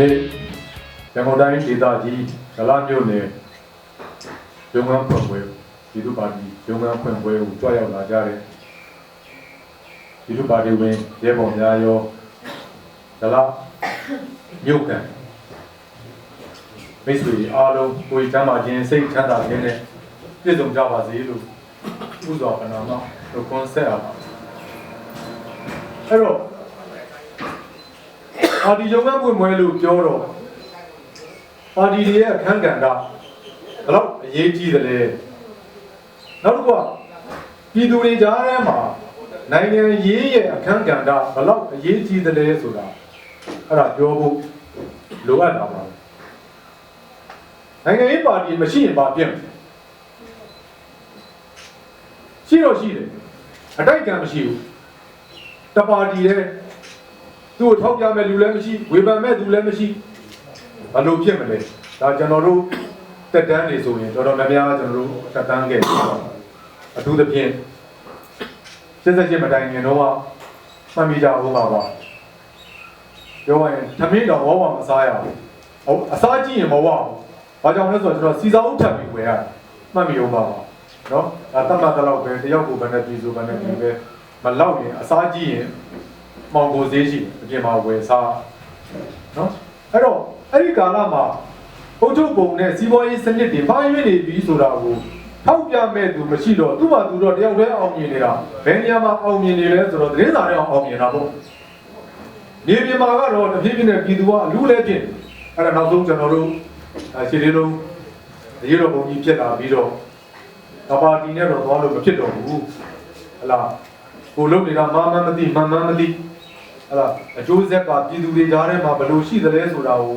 နေ့ရန်ကုန်တိုင်းဒေသကြီးဒလမြို့နယ်ရုံးခန်းဖွင့်ပွဲဒီလူပါတီရုံးခန်းဖွင့်ပွဲကိုကြွရောက်လာကြတဲ့ဒီလူပါတီဝင်ရဲဘော်များရောဒလမြို့ကန်မိတ်ဆွေအားလုံးကိုယ်ချမ်းသာခြင်းစိတ်ချမ်းသာခြင်းနဲ့ပြည့်စုံကြပါစေလို့ဥစွာပနာမလို့ကွန်ဆက်အားပါအဲ့တော့ ပါတီရုံးခန်းဖွင့်ပွဲလို့ပြောတော့ပါတီတွေရဲ့အခန်းကဏ္ဍဘယ်တော့အရေးကြီးသလဲနောက်တစ်ခုကပြည်သူတွေကြားထဲမှာနိုင်ငံရေးရဲ့အခန်းကဏ္ဍဘယ်တော့အရေးကြီးသလဲဆိုတာအဲ့ဒါပြောဖို့လိုအပ်တာပါနိုင်ငံရေးပါတီမရှိရင်ဘာဖြစ်မလဲရှိတော့ရှိတယ်အတိုက်ကံမရှိဘူးတပါတီရဲ့ သူ့ကိုထောက်ပြမဲ့လူလည်းမရှိဝေဖန်မဲ့သူလည်းမရှိဘာလို့ဖြစ်မလဲဒါကျွန်တော်တို့တက်တန်းနေဆိုရင်တော်တော်များများကျွန်တော်တို့တက်တန်းခဲ့ပြီအထူးသဖြင့်စစ်စစ်ချင်းမတိုင်ခင်တော့မှတ်မိကြအောင်ပါပါပြောရရင်သမင်းတော်ဘောပါမစားရဘူးဟုတ်အစားကြည့်ရင်မဝဘူးဘာကြောင့်လဲဆိုတော့ကျွန်တော်စီစာအုပ်ထပ်ပြီးဝယ်ရမှတ်မိအောင်ပါပါနော်ဒါတတ်မှတ်တော့ပဲတယောက်ကိုဘယ်နဲ့ပြည်စုဘယ်နဲ့ပြည်ပဲမလောက်ရင်အစားကြည့်ရင် မောင်ကိုဈေးရှိအပြင်မှာဝယ်စားနော်အဲ့တော့အဲ့ဒီကာလမှာအုတ်ချုပ်ပုံနဲ့စီးပွားရေးစနစ်တွေဘာရွေးနေပြီဆိုတာကိုထောက်ပြမဲ့သူမရှိတော့သူ့မှာသူတော့တယောက်တည်းအောင်မြင်နေတာဘယ်နေရာမှာအောင်မြင်နေလဲဆိုတော့သတင်းစာတွေအောင်မြင်တာပေါ့နေပြည်မှာကတော့တဖြည်းဖြည်းနဲ့ပြည်သူကအလူလဲဖြစ်အဲ့ဒါနောက်ဆုံးကျွန်တော်တို့ရှင်းလေးလုံးရေတော်ပုံကြီးဖြစ်လာပြီးတော့ကပါတီနဲ့တော့သွားလို့မဖြစ်တော့ဘူးဟလာကိုလုံးနေတာမမမသိမမမသိ အဲ့ဒါအကျိုးဆက်ကပြည်သူတွေကြားထဲမှာဘယ်လိုရှိသလဲဆိုတာကို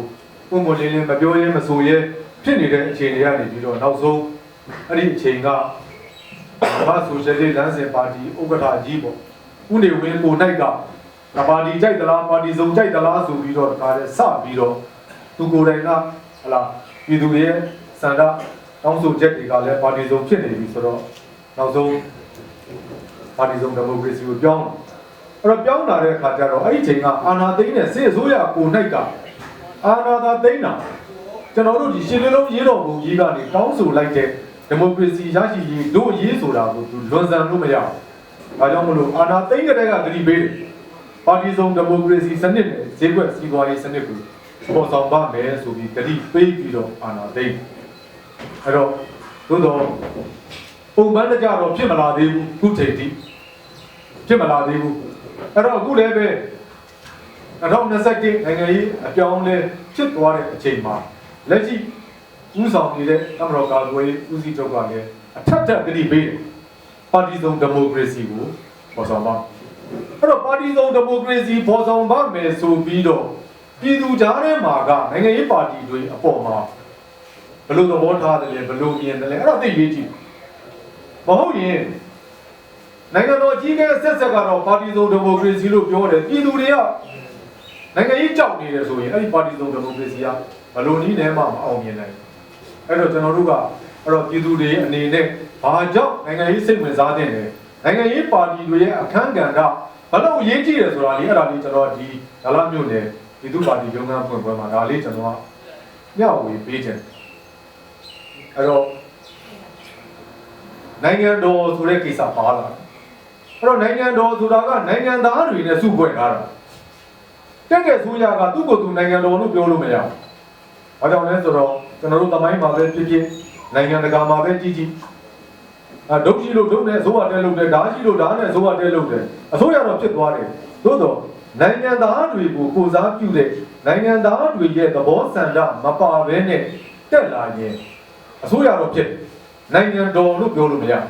ပုံမလင်းလင်းမပြောရင်းမဆိုရဲဖြစ်နေတဲ့အခြေအနေကနေပြီးတော့နောက်ဆုံးအဲ့ဒီအချိန်ကဘာဆိုရှယ်လစ်လမ်းစဉ်ပါတီဥက္ကဋ္ဌကြီးပေါ့ဦးနေဝင်းကိုနိုင်ကပါတီကြိုက်သလားပါတီစုံကြိုက်သလားဆိုပြီးတော့ဒါလည်းစပြီးတော့သူကိုယ်တိုင်ကဟလာပြည်သူတွေရဲ့စန္ဒတောင်းဆိုချက်တွေကလည်းပါတီစုံဖြစ်နေပြီဆိုတော့နောက်ဆုံးပါတီစုံဒီမိုကရေစီကိုပြောင်းလာ အဲ့တော့ပြောင်းလာတဲ့အခါကျတော့အဲ့ဒီချိန်ကအာနာသိန်းနဲ့စစ်အစိုးရကိုနိုင်ကအာနာသာသိန်းတာကျွန်တော်တို့ဒီရှင်းလင်းလုံးရေးတော်ပုံကြီးကနေတောင်းဆိုလိုက်တဲ့ဒီမိုကရေစီရရှိရေးတို့ရေးဆိုတာကိုသူလွန်ဆန်လို့မရဘူး။ဒါကြောင့်မလို့အာနာသိန်းကတည်းကတတိပေးတယ်။ပါတီစုံဒီမိုကရေစီစနစ်နဲ့ဈေးကွက်စီးပွားရေးစနစ်ကိုပေါ်ဆောင်ပါမယ်ဆိုပြီးတတိပေးပြီးတော့အာနာသိန်းအဲ့တော့သို့တော့ပုံမှန်တကြတော့ဖြစ်မလာသေးဘူးခုချိန်ထိဖြစ်မလာသေးဘူး အဲ့တော့အခုလည်းပဲ2021နိုင်ငံရေးအပြောင်းလဲဖြစ်သွားတဲ့အချိန်မှာလက်ရှိဦးဆောင်နေတဲ့တမတော်ကာကွယ်ဦးစီးချုပ်ကလည်းအထက်ထပ်ကတိပေးတယ်ပါတီစုံဒီမိုကရေစီကိုပေါ်ဆောင်ပါအဲ့တော့ပါတီစုံဒီမိုကရေစီပေါ်ဆောင်ပါမယ်ဆိုပြီးတော့ပြည်သူကြားထဲမှာကနိုင်ငံရေးပါတီတွေအပေါ်မှာဘယ်လိုသဘောထားတယ်လဲဘယ်လိုမြင်တယ်လဲအဲ့တော့သိရေးကြည့်မဟုတ်ရင် နိုင်ငံတော်ကြီးကဲဆက်ဆက်ကတော့ပါတီစုံဒီမိုကရေစီလို့ပြောတယ်ပြည်သူတွေကနိုင်ငံရေးကြောက်နေတယ်ဆိုရင်အဲ့ဒီပါတီစုံဒီမိုကရေစီကဘယ်လိုနည်းနဲ့မှမအောင်မြင်နိုင်ဘူးအဲ့တော့ကျွန်တော်တို့ကအဲ့တော့ပြည်သူတွေအနေနဲ့ဘာကြောင့်နိုင်ငံရေးစိတ်ဝင်စားတဲ့လဲနိုင်ငံရေးပါတီတွေရဲ့အခန်းကဏ္ဍဘယ်လိုရေးကြည့်ရဆိုတာလေးအဲ့ဒါလေးကျွန်တော်ဒီဒါလာမြို့နယ်ပြည်သူ့ပါတီရုံးခန်းဖွင့်ပွဲမှာဒါလေးကျွန်တော်ကမျှဝေပေးခြင်းအဲ့တော့နိုင်ငံတော်ဆိုတဲ့ကိစ္စပါလာတယ် အဲ့တော့နိုင်ငံတော်ဆိုတာကနိုင်ငံသားတွေနဲ့စုဖွဲ့ထားတာတက်တဲ့ဆိုရကသူ့ကိုယ်သူနိုင်ငံတော်လို့ပြောလို့မရဘူး။ဘာကြောင့်လဲဆိုတော့ကျွန်တော်တို့သမိုင်းမှာပဲဖြစ်ဖြစ်နိုင်ငံတကာမှာပဲကြီးကြီးအဒုတ်ကြီးလို့ဒုတ်နဲ့အစိုးရတဲလို့တယ်ဓာကြီးလို့ဓာနဲ့အစိုးရတဲလို့တယ်အစိုးရတော့ဖြစ်သွားတယ်သို့တော့နိုင်ငံသားတွေကိုကိုစားပြုတဲ့နိုင်ငံသားတွေရဲ့သဘောဆန္ဒမပါဘဲနဲ့တက်လာရင်အစိုးရတော့ဖြစ်တယ်နိုင်ငံတော်လို့ပြောလို့မရဘူး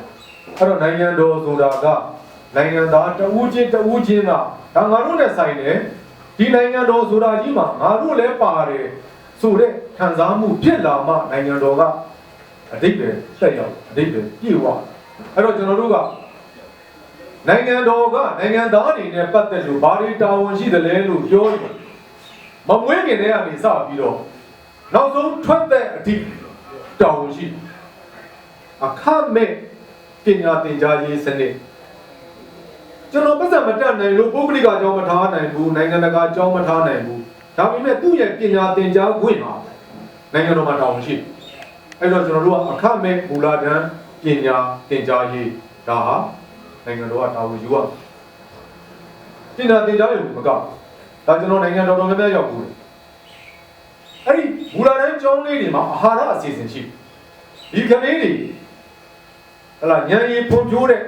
အဲ့တော့နိုင်ငံတော်ဆိုတာက နိုင်ငံသားတဦးချင်းတဦးချင်းကဒါငါတို့နဲ့ဆိုင်တယ်ဒီနိုင်ငံတော်ဆိုတာကြီးမှာငါတို့လည်းပါတယ်ဆိုတဲ့ခံစားမှုဖြစ်လာမှနိုင်ငံတော်ကအတိတ်ပဲဆက်ရောက်အတိတ်ပဲပြည့်ဝအဲ့တော့ကျွန်တော်တို့ကနိုင်ငံတော်ကနိုင်ငံသားတွေနဲ့ပတ်သက်လို့ဘာတွေတာဝန်ရှိသလဲလို့ပြောရင်မမွေးခင်တည်းကနေစပြီးတော့နောက်ဆုံးထွက်တဲ့အထိတာဝန်ရှိအခမဲ့ပညာသင်ကြားရေးစနစ် ကျွန်တော်ပတ်စံမတက်နိုင်လို့ပုဂ္ဂလိကအကြောင်းမထားနိုင်ဘူးနိုင်ငံတကာအကြောင်းမထားနိုင်ဘူးဒါဒါပေမဲ့သူ့ရဲ့ပညာသင်ကြားခွင့်ဟာနိုင်ငံတော်မှာတောင်းရှိတယ်အဲ့တော့ကျွန်တော်တို့ကအခမဲ့မူလတန်းပညာသင်ကြားရေးဒါဟာနိုင်ငံတော်ကတာဝန်ယူရပညာသင်ကြားရေးမကောက်ဒါကျွန်တော်နိုင်ငံတော်တော်များများရောက်ဘူးအဲ့ဒီမူလတန်းကျောင်းလေးတွေမှာအာဟာရအစီအစဉ်ရှိဒီကလေးတွေဟလာဉာဏ်ရည်ဖွံ့ဖြိုးတဲ့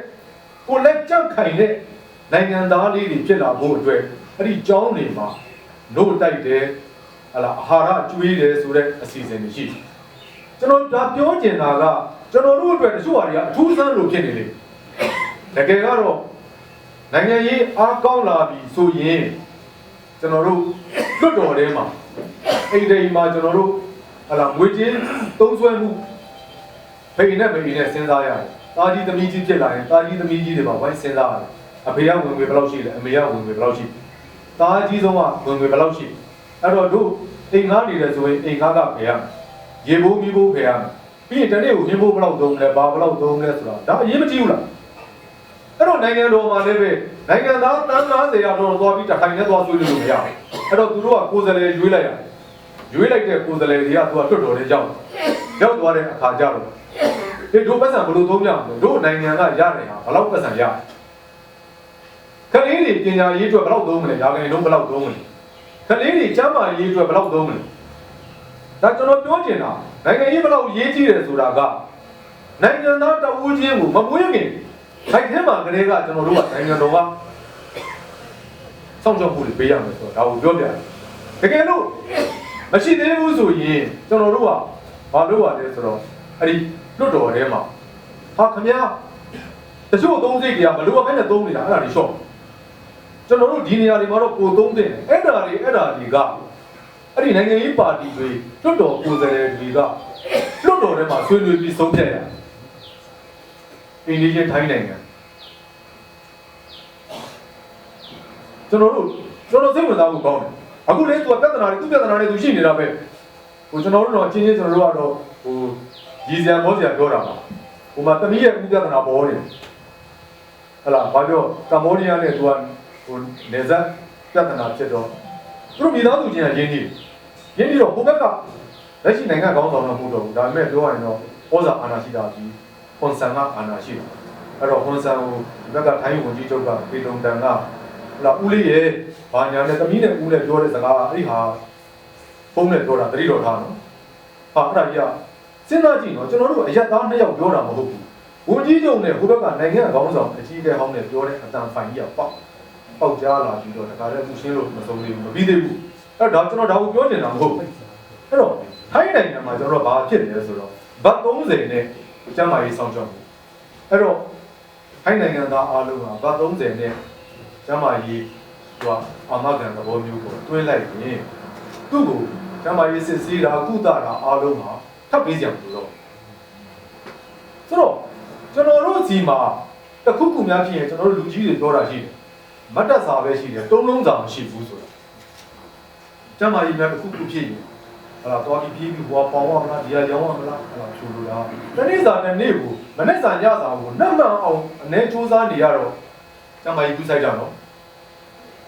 ကိုလက်ကြောက်ခိုင်တဲ့နိုင်ငံသားလေးတွေဖြစ်လာဖို့အတွက်အဲ့ဒီကျောင်းတွေမှာနို့တိုက်တယ်ဟလာအာဟာရကျွေးတယ်ဆိုတဲ့အစီအစဉ်တွေရှိတယ်ကျွန်တော်ဒါပြောကျင်တာကကျွန်တော်တို့အတွက်တချို့ဟာတွေကအထူးဆန်းလို့ဖြစ်နေလေတကယ်ကတော့နိုင်ငံရေးအားကောင်းလာပြီဆိုရင်ကျွန်တော်တို့လွတ်တော်ထဲမှာအိမ်တွေမှာကျွန်တော်တို့ဟလာငွေချင်းသုံးစွဲမှုဖိနဲ့မဖိနဲ့စဉ်းစားရတယ် တာကြီးသမီးကြီးဖြစ်လာရင်တာကြီးသမီးကြီးတွေပါဝိုင်းစဉ်းစားရတယ်အဖေကဝင်ငွေဘယ်လောက်ရှိလဲအမေကဝင်ငွေဘယ်လောက်ရှိတာကြီးဆုံးကဝင်ငွေဘယ်လောက်ရှိအဲ့တော့တို့အိမ်ငားနေတယ်ဆိုရင်အိမ်ငားကဖေရမယ်ရေဘိုးမီးဘိုးဖယ်ရမယ်ပြီးရင်တနေ့ကိုမြင်းဘိုးဘယ်လောက်သုံးလဲဘာဘယ်လောက်သုံးလဲဆိုတာဒါအရေးမကြီးဘူးလားအဲ့တော့နိုင်ငံတော်မှာလည်းပဲနိုင်ငံသားတန်း90ရာတော့သွားပြီးတစ်ထိုင်နဲ့သွားဆွေးနွေးလို့မရဘူးအဲ့တော့သူတို့ကကိုယ်စားလှယ်ရွေးလိုက်ရတယ်ရွေးလိုက်တဲ့ကိုယ်စားလှယ်တွေကသူကတွတ်တော်လေးရောက်ရောက်သွားတဲ့အခါကျတော့ ဒီတို့ပတ်စံဘယ်လိုသုံးကြမလဲတို့နိုင်ငံကရတယ်ဟာဘယ်လောက်ပတ်စံရခလေးတွေပညာရေးအတွက်ဘယ်လောက်သုံးမလဲရာခိုင်နှုန်းဘယ်လောက်သုံးမလဲခလေးတွေကျမ်းမာရေးအတွက်ဘယ်လောက်သုံးမလဲဒါကျွန်တော်ပြောချင်တာနိုင်ငံရေးဘယ်လောက်ရေးကြည့်တယ်ဆိုတာကနိုင်ငံသားတဝူးချင်းကိုမမွေးခင်ခိုက်ထဲမှာကလေးကကျွန်တော်တို့ကနိုင်ငံတော်ကစောင့်ရှောက်မှုတွေပေးရမယ်ဆိုတော့ဒါကိုပြောပြတယ်တကယ်လို့မရှိသေးဘူးဆိုရင်ကျွန်တော်တို့ကဘာလုပ်ရလဲဆိုတော့အဲ့ဒီ လွတ်တော်ထဲမှာဟာခမရတချို့သုံးစိတ်တွေကမလိုအပ်ဘဲနဲ့သုံးနေတာအဲ့ဒါတွေရှော့ကျွန်တော်တို့ဒီနေရာတွေမှာတော့ကိုသုံးတဲ့အဲ့ဒါတွေအဲ့ဒါတွေကအဲ့ဒီနိုင်ငံရေးပါတီတွေလွတ်တော်ကိုယ်စားလှယ်တွေကလွတ်တော်ထဲမှာဆွေးနွေးပြီးဆုံးဖြတ်ရတယ်။အိန္ဒိယထိုင်းနိုင်ငံကျွန်တော်တို့ကျွန်တော်စိတ်ဝင်စားဖို့ကောင်းတယ်။အခုလေသူကပြဿနာတွေသူပြဿနာတွေသူရှိနေတာပဲ။ဟိုကျွန်တော်တို့တော့ချင်းချင်းကျွန်တော်တို့ကတော့ဟို ရည်စံမောစရာပြောတာပါ။ဟိုမှာတမီးရဲ့ဥပြဿနာပေါ်နေတယ်။ဟလာဘာပြောကမ္ဘောဒီးယားနဲ့သူကဟိုနေဇက်ပြဿနာဖြစ်တော့သူတို့မိသားစုချင်းကရင်းနှီးရင်းနှီးတော့ဟိုဘက်ကလက်ရှိနိုင်ငံကောင်းဆောင်တော့မဟုတ်တော့ဘူးဒါပေမဲ့ပြောရရင်တော့ဩဇာအာဏာရှိတာကြီးဟွန်ဆန်ကအာဏာရှိတယ်အဲ့တော့ဟွန်ဆန်ကိုဒီဘက်ကထိုင်းဝန်ကြီးချုပ်ကပေတုံတန်ကလာဦးလေးရဲ့ဘာညာနဲ့တမီးနဲ့ဦးနဲ့ပြောတဲ့စကားအဲ့ဒီဟာဖုန်းနဲ့ပြောတာတတိတော်ထားနော်ဟာအဲ့ဒါကြီးက စဉ်းစားကြည့်နော်ကျွန်တော်တို့အရက်သားနှစ်ယောက်ပြောတာမဟုတ်ဘူးဝန်ကြီးချုပ်နဲ့ဟိုဘက်ကနိုင်ငံကောင်းဆောင်အကြီးအကဲဟောင်းနဲ့ပြောတဲ့အတန်ဖိုင်ကြီးကပေါက်ပေါက်ကြားလာပြီးတော့တခါတည်းသူရှင်းလို့မဆုံးသေးဘူးမပြီးသေးဘူးအဲ့တော့ကျွန်တော်ဒါကိုပြောနေတာမဟုတ်ဘူးအဲ့တော့ထိုင်းနိုင်ငံမှာကျွန်တော်ဘာဖြစ်လဲဆိုတော့ဘတ်30နဲ့ကျမ်းမာရေးစောင့်ရှောက်မှုအဲ့တော့ထိုင်းနိုင်ငံသားအားလုံးကဘတ်30နဲ့ကျမ်းမာရေးဟိုအာမခံသဘောမျိုးကိုတွင်းလိုက်ရင်သူ့ကိုကျမ်းမာရေးစစ်ဆေးတာကုသတာအားလုံးမှာ ထပ်ပေးကြမှာလို့ဆိုတော့ကျွန်တော်တို့စီမှာတခုခုများဖြစ်ရင်ကျွန်တော်တို့လူကြီးတွေပြောတာရှိတယ်မတ်တက်စာပဲရှိတယ်တုံးလုံးစာမရှိဘူးဆိုတာကျမ်းမာရေးများတစ်ခုခုဖြစ်ရင်ဟလာတော်ပြီးပြေးပြီးဟောပေါင်းရမလားဒီဟာရောင်းရမလားဟလာဖြူလို့လားတနေ့စာနဲ့နေ့ကိုမနေ့စာညစာကိုနှံ့မှန်အောင်အနေစူးစမ်းနေရတော့ကျမ်းမာရေးကူးဆိုင်ကြတော့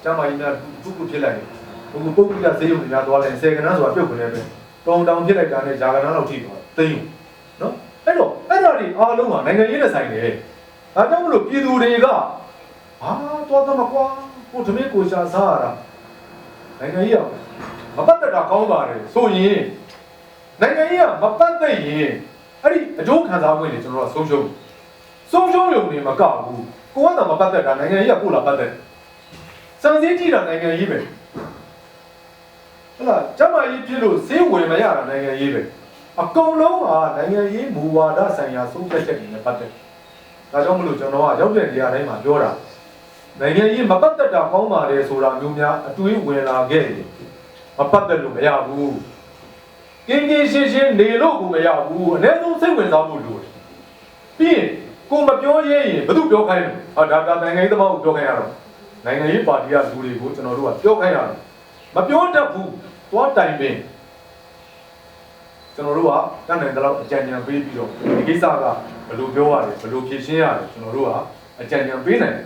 ကျမ်းမာရေးများတစ်ခုခုဖြစ်လိုက်ရင်ဘုပုဂ္ဂိကဈေးရုံတွေများသွားလိုက်ဆယ်ကနန်းဆိုတာပြုတ်ကနေပဲ တောင်တောင်ဖြစ်လိုက်တာနဲ့ဂျာကနန်းလောက်ထိသွားသိရင်နော်အဲ့တော့အဲ့ဒါတွေအားလုံးကနိုင်ငံရေးနဲ့ဆိုင်တယ်ဒါကြောင့်မလို့ပြည်သူတွေကဟာတော်တော့မကွာကိုသမီးကိုရှာစားရတာနိုင်ငံရေးအောင်မပတ်သက်တာကောင်းပါတယ်ဆိုရင်နိုင်ငံရေးကမပတ်သက်ရင်အဲ့ဒီအကျိုးခံစား권တွေကျွန်တော်တို့ဆုံးရှုံးဆုံးရှုံးရုံနဲ့မကဘူးကိုကတော့မပတ်သက်တာနိုင်ငံရေးကကိုလာပတ်သက်စံစည်းကြည့်တာနိုင်ငံရေးပဲ ဟုတ်လားကျမကြီးဖြစ်လို့ဈေးဝင်မရတာနိုင်ငံရေးပဲအကုန်လုံးဟာနိုင်ငံရေးမူဝါဒဆိုင်ရာဆုံးဖြတ်ချက်တွေနဲ့ပတ်သက်ဒါကြောင့်မလို့ကျွန်တော်ကရောက်တဲ့နေရာတိုင်းမှာပြောတာနိုင်ငံရေးမပတ်သက်တာကောင်းပါတယ်ဆိုတာမျိုးများအတွေးဝင်လာခဲ့တယ်မပတ်သက်လို့မရဘူးကင်းကင်းရှင်းရှင်းနေလို့ကိုမရဘူးအ ਨੇ ဆုံးစိတ်ဝင်စားဖို့လိုတယ်ပြီးရင်ကိုမပြောရဲရင်ဘယ်သူပြောခိုင်းလဲဟာဒါကနိုင်ငံရေးသမားကိုပြောခိုင်းရတော့နိုင်ငံရေးပါတီကလူတွေကိုကျွန်တော်တို့ကပြောခိုင်းရတယ် မပြောတတ်ဘူးသွားတိုင်ပင်ကျွန်တော်တို့ကတန်းနိုင်တဲ့လောက်အကြံဉာဏ်ပေးပြီးတော့ဒီကိစ္စကဘယ်လိုပြောရတယ်ဘယ်လိုဖြေရှင်းရတယ်ကျွန်တော်တို့ကအကြံဉာဏ်ပေးနိုင်တယ်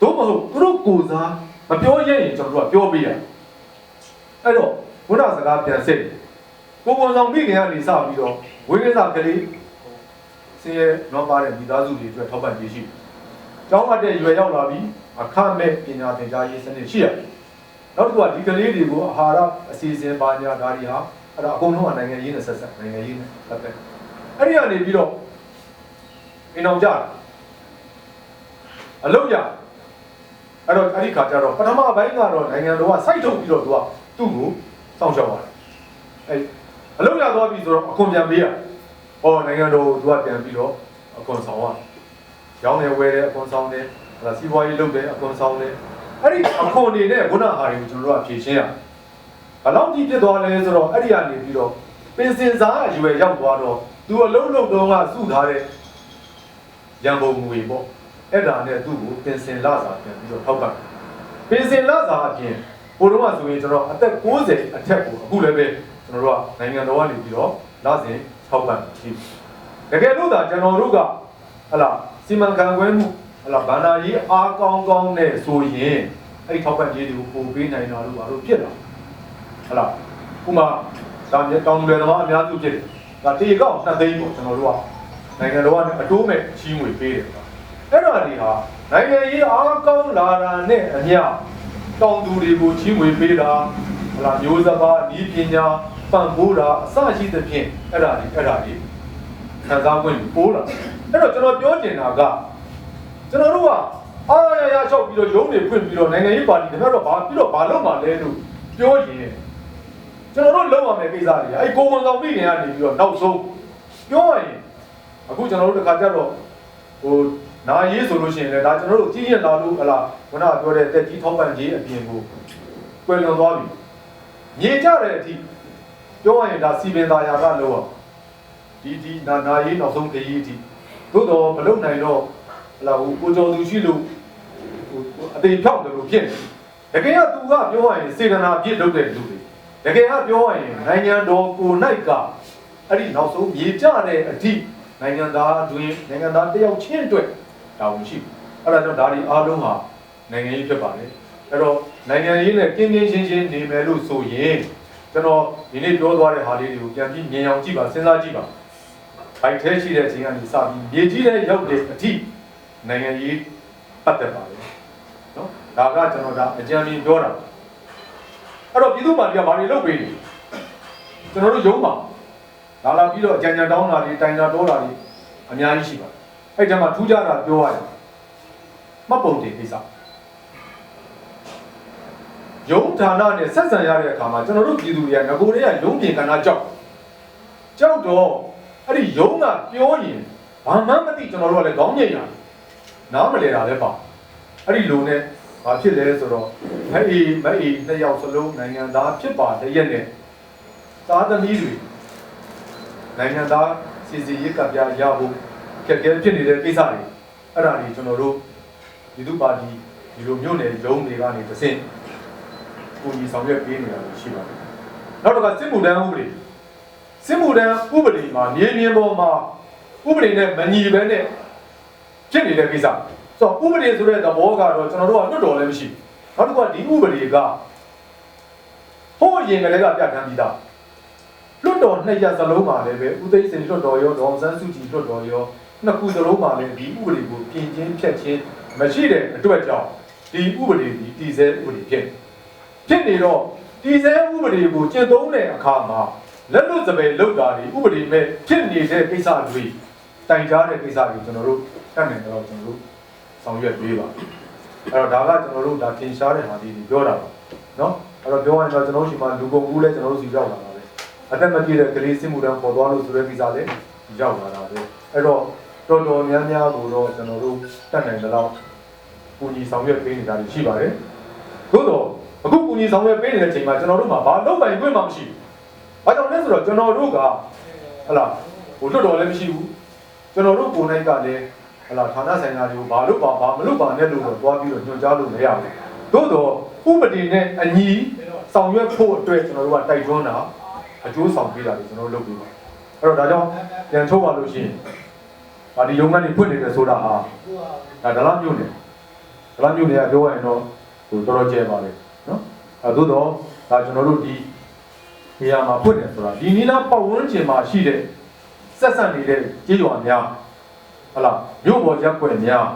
သို့မဟုတ်သူတို့ကိုယ်စားမပြောရဲရင်ကျွန်တော်တို့ကပြောပေးရတယ်အအဲ့တော့ဘုရားစကားပြန်စစ်ကိုဝန်ဆောင်မိခင်ကနေစပြီးတော့ဝိကိစ္စကလေးဆင်းရဲတော့ပါတဲ့မိသားစုတွေအတွက်ထောက်ပံ့ပေးရှိတယ်။ကျောင်းအပ်တဲ့ရွယ်ရောက်လာပြီးအခမဲ့ပညာသင်ကြားရေးစနစ်ရှိရတယ်။ နောက်တစ်ခုကဒီကလေးတွေကိုအာဟာရအစီအစဉ်ပါညာဒါတွေဟာအဲ့ဒါအကုန်လုံးကနိုင်ငံရေးနဲ့ဆက်ဆက်နိုင်ငံရေးနဲ့ပတ်သက်။အဲ့ဒီကနေပြီးတော့အင်အောင်ကြတယ်အလုပ်ရအဲ့တော့အဲ့ဒီခါကျတော့ပထမပိုင်းကတော့နိုင်ငံတော်ကစိုက်ထုတ်ပြီးတော့သူကသူ့ကိုစောင့်ရှောက်ရတယ်အဲ့အလုပ်ရသွားပြီဆိုတော့အခွန်ပြန်ပေးရဟောနိုင်ငံတော်ကိုသူကပြန်ပြီးတော့အခွန်ဆောင်ရရောင်းတယ်ဝယ်တယ်အခွန်ဆောင်တယ်ဟလာစီးပွားရေးလုပ်တယ်အခွန်ဆောင်တယ် အဲ့ဒီအခွန်တွေနဲ့ဘုနာဟာတွေကိုကျွန်တော်တို့ကဖြည့်ရှင်းရဘယ်လောက်ကြီးဖြစ်သွားလဲဆိုတော့အဲ့ဒီကနေပြီးတော့ပင်စင်စားအရွယ်ရောက်သွားတော့သူအလုံးလုံးတော့ကစုထားတဲ့ရန်ပုံငွေပေါ့အဲ့ဒါနဲ့သူ့ကိုပင်စင်လာစာပြန်ပြီးတော့ထောက်တာပင်စင်လာစာအပြင်ဘိုးတော်ကဆိုရင်ကျွန်တော်အသက်60အထက်ကိုအခုလည်းပဲကျွန်တော်တို့ကနိုင်ငံတော်ကနေပြီးတော့လာစဉ်ထောက်ပံ့ရှိတကယ်လို့သာကျွန်တော်တို့ကဟလာစီမံခန့်ခွဲမှု ဟလာဗန္နာကြီးအားကောင်းကောင်းနဲ့ဆိုရင်အဲ့ဒီထောက်ပံ့ရေးတွေကိုပို့ပေးနိုင်တာလို့ဘာလို့ဖြစ်လာဟလာဥမာဒါမြေတောင်လူတွေသမားအများစုဖြစ်တယ်ဒါတေကောက်နှစ်သိန်းပေါ့ကျွန်တော်တို့ကနိုင်ငံတော်ကနေအတိုးမဲ့ချီးငွေပေးတယ်အဲ့ဒါတွေဟာနိုင်ငံရေးအားကောင်းလာတာနဲ့အမျှတောင်သူတွေကိုချီးမွေပေးတာဟလာမျိုးစပါးဤပညာပံ့ပိုးတာအစရှိသဖြင့်အဲ့ဒါတွေအဲ့ဒါတွေခံစား권ပိုးလာအဲ့တော့ကျွန်တော်ပြောချင်တာက ကျွန်တော်တို့ကအာရရလျှောက်ပြီးတော့ရုံးတွေဖွင့်ပြီးတော့နိုင်ငံရေးပါတီတွေတော့ဘာပြီးတော့ဘာလုပ်မှလဲလို့ပြောရင်ကျွန်တော်တို့လုပ်ရမယ့်ကိစ္စတွေအဲ့ကိုဝန်ဆောင်ပြည်နေကနေပြီးတော့နောက်ဆုံးပြောရရင်အခုကျွန်တော်တို့တခါကျတော့ဟိုနာရေးဆိုလို့ရှိရင်လည်းဒါကျွန်တော်တို့ကြီးရင်လာလို့ဟလာခုနကပြောတဲ့တက်ကြီးထောက်ပံ့ကြီးအပြင်ကိုကွယ်လွန်သွားပြီမြေကြတဲ့အထိပြောရရင်ဒါစီပင်သားယာကလို့อ่ะဒီဒီနာနာရေးနောက်ဆုံးခရီးအထိသို့တော့မလုံနိုင်တော့ ဟလာဟိုကိုကျော်သူရှိလို့ဟိုအသေးဖြောက်တယ်လို့ဖြစ်နေတကယ်ကသူကပြောရရင်စေတနာပြည့်လုပ်တဲ့လူတွေတကယ်ကပြောရရင်နိုင်ငံတော်ကိုနိုင်ကအဲ့ဒီနောက်ဆုံးမြေကြတဲ့အထိနိုင်ငံသားတွင်နိုင်ငံသားတယောက်ချင်းအတွက်တာဝန်ရှိအဲ့ဒါကြောင့်ဒါဒီအားလုံးဟာနိုင်ငံရေးဖြစ်ပါတယ်အဲ့တော့နိုင်ငံရေးနဲ့ကင်းကင်းရှင်းရှင်းနေမယ်လို့ဆိုရင်ကျွန်တော်ဒီနေ့ပြောသွားတဲ့ဟာလေးတွေကိုပြန်ပြီးမြင်အောင်ကြည့်ပါစဉ်းစားကြည့်ပါဘိုက်ထဲရှိတဲ့အချိန်ကနေစပြီးမြေကြီးတဲ့ရောက်တဲ့အထိ နိုင်ငံရေးပတ်သက်ပါလေနော်ဒါကကျွန်တော်ဒါအကြံဉာဏ်ပြောတာအဲ့တော့ပြည်သူ့ပါတီကဘာတွေလုပ်ပေးလဲကျွန်တော်တို့ရုံးပါလာလာပြီးတော့အကြံဉာဏ်တောင်းတာတွေတိုင်တာတောတာတွေအများကြီးရှိပါတယ်အဲ့ကျမှထူးခြားတာပြောရတယ်မှတ်ပုံတင်ကိစ္စရုံးဌာနနဲ့ဆက်ဆံရတဲ့အခါမှာကျွန်တော်တို့ပြည်သူတွေကငကိုတွေကရုံးပြင်ကဏ္ဍကြောက်ကြောက်တော့အဲ့ဒီရုံးကပြောရင်ဘာမှမသိကျွန်တော်တို့ကလည်းခေါင်းငိတ်ရတယ် နားမလဲတာလည်းပါအဲ့ဒီလူနဲ့ဘာဖြစ်လဲဆိုတော့မအေးမအေးနှစ်ယောက်စလုံးနိုင်ငံသားဖြစ်ပါတဲ့ရက်နဲ့သားသမီးတွေနိုင်ငံသားစီစီရေးကပြရဖို့ခက်ခဲဖြစ်နေတဲ့ကိစ္စတွေအဲ့ဒါတွေကျွန်တော်တို့ဒီသူပါတီဒီလိုမျိုးနယ်ရုံးတွေကနေတစ်ဆင့်ကိုကြီးဆောင်ရွက်ပေးနေတာရှိပါတယ်။နောက်တစ်ခါစစ်မှုထမ်းဥပဒေစစ်မှုထမ်းဥပဒေမှာမြေပြင်ပေါ်မှာဥပဒေနဲ့မညီဘဲနဲ့ ဖြစ်နေတဲ့ကိစ္စ။ဆိုတော့ဥပဒေဆိုတဲ့သဘောကတော့ကျွန်တော်တို့ကလွတ်တော်လည်းမရှိဘူး။နောက်တစ်ခါဒီဥပဒေကဟိုးရင်ကလေးကပြဋ္ဌာန်းပြီးသားလွတ်တော်နှစ်ရက်စလုံးမှာလည်းပဲဥသိမ်းစင်လွတ်တော်ရောဒေါအောင်ဆန်းစုကြည်လွတ်တော်ရောနှစ်ခုသလုံးမှာလည်းဒီဥပဒေကိုပြင်ချင်းဖြတ်ချင်းမရှိတဲ့အတွက်ကြောင့်ဒီဥပဒေဒီတည်ဆဲဥပဒေဖြစ်ဖြစ်နေတော့တည်ဆဲဥပဒေကိုကျင့်သုံးတဲ့အခါမှာလက်လွတ်စပယ်လောက်တာဒီဥပဒေမဲ့ဖြစ်နေတဲ့ကိစ္စတွေ တိုင်ကြားတဲ့ကိစ္စတွေကျွန်တော်တို့တတ်နိုင်တော့ကျွန်တော်တို့ဆောင်ရွက်ပေးပါအဲ့တော့ဒါကကျွန်တော်တို့ဒါသင်ရှားတဲ့ဟာဒီပြောတာပါနော်အဲ့တော့ပြောရရင်တော့ကျွန်တော်တို့ရှိမှလူကုန်ကူးလဲကျွန်တော်တို့စီရောက်လာတာပဲအသက်မပြည့်တဲ့ကလေးစစ်မှုတန်းပေါ်သွားလို့ဆိုတဲ့ကိစ္စလည်းရောက်လာတာပဲအဲ့တော့တော်တော်များများကိုတော့ကျွန်တော်တို့တတ်နိုင်တဲ့လောက်ပူညီဆောင်ရွက်ပေးနေတာရှိပါတယ်။သို့တော့အခုပူညီဆောင်ရွက်ပေးနေတဲ့အချိန်မှာကျွန်တော်တို့မှာဘာလုပ်ပိုင်ခွင့်မှမရှိဘူး။ဘာကြောင့်လဲဆိုတော့ကျွန်တော်တို့ကဟလာဟိုလွတ်တော်လည်းမရှိဘူး။ ကျွန်တော်တို့ကိုယ်တိုင်ကလည်းဟလာဌာနဆိုင်ရာတွေကိုဘာလုပ်ပါဘာမလုပ်ပါနဲ့လို့တော့တွားပြီးတော့ညွှန်ကြားလို့မရဘူး။သို့တော့ဥပဒေနဲ့အညီဆောင်ရွက်ဖို့အတွက်ကျွန်တော်တို့ကတိုက်တွန်းတာအကျိုးဆောင်ပေးတာတွေကျွန်တော်တို့လုပ်ပြီးပါ။အဲ့တော့ဒါကြောင့်ပြန်ထုတ်ပါလို့ရှိရင်။ဗာဒီရုံးကနေဖွင့်နေတယ်ဆိုတာဟာဒါဒလားမြို့နယ်ဒလားမြို့နယ်ကပြောရရင်တော့ဟိုတော်တော်ကျဲပါလေနော်။အဲသို့တော့ဒါကျွန်တော်တို့ဒီနေရာမှာဖွင့်တယ်ဆိုတာဒီနီနာပတ်ဝန်းကျင်မှာရှိတဲ့ ဆက်ဆက်နေတဲ့ကြေးရွာများဟလာမြို့ပေါ်ရက်ွက်များ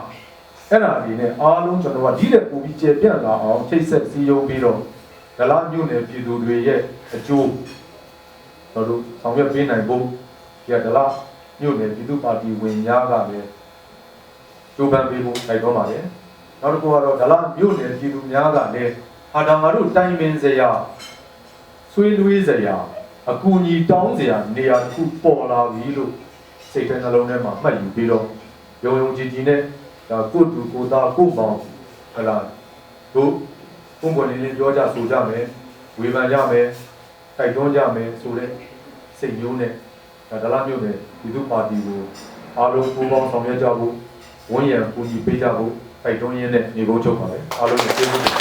အဲ့ဒါဒီနဲ့အားလုံးကျွန်တော်ကဒီတဲ့ပူပြီးကျေပြန့်လာအောင်ချိတ်ဆက်စည်းရုံးပြီးတော့ဒလားမြို့နယ်ပြည်သူတွေရဲ့အကျိုးကျွန်တော်တို့ဆောင်ရွက်ပေးနိုင်ဖို့ဒီဒလားမြို့နယ်ပြည်သူပါတီဝင်များကလည်းကြိုးပမ်းပေးဖို့တိုက်တွန်းပါတယ်နောက်တစ်ခုကတော့ဒလားမြို့နယ်ပြည်သူများကလည်းအာဒါငါတို့တိုင်ပင်စရာဆွေးနွေးစရာ အကူအညီတောင်းစရာနေရာတစ်ခုပေါ်လာပြီလို့စိတ်ထဲနှလုံးထဲမှာမှတ်ယူပြီးတော့ယုံယုံကြည်ကြည်နဲ့ဒါကိုယ့်သူကိုယ်သားကိုယ့်ပေါင်းဟလာတို့ပုံပေါ်နေလေးပြောကြဆိုကြမယ်ဝေဖန်ကြမယ်တိုက်တွန်းကြမယ်ဆိုတဲ့စိတ်မျိုးနဲ့ဒါဒလားမျိုးနဲ့ဒီသူပါတီကိုအားလုံးပူးပေါင်းဆောင်ရွက်ကြဖို့ဝန်ရံပူညီပေးကြဖို့တိုက်တွန်းရင်းနဲ့ညီကုန်းချုပ်ပါလေအားလုံးကျေးဇူးတင်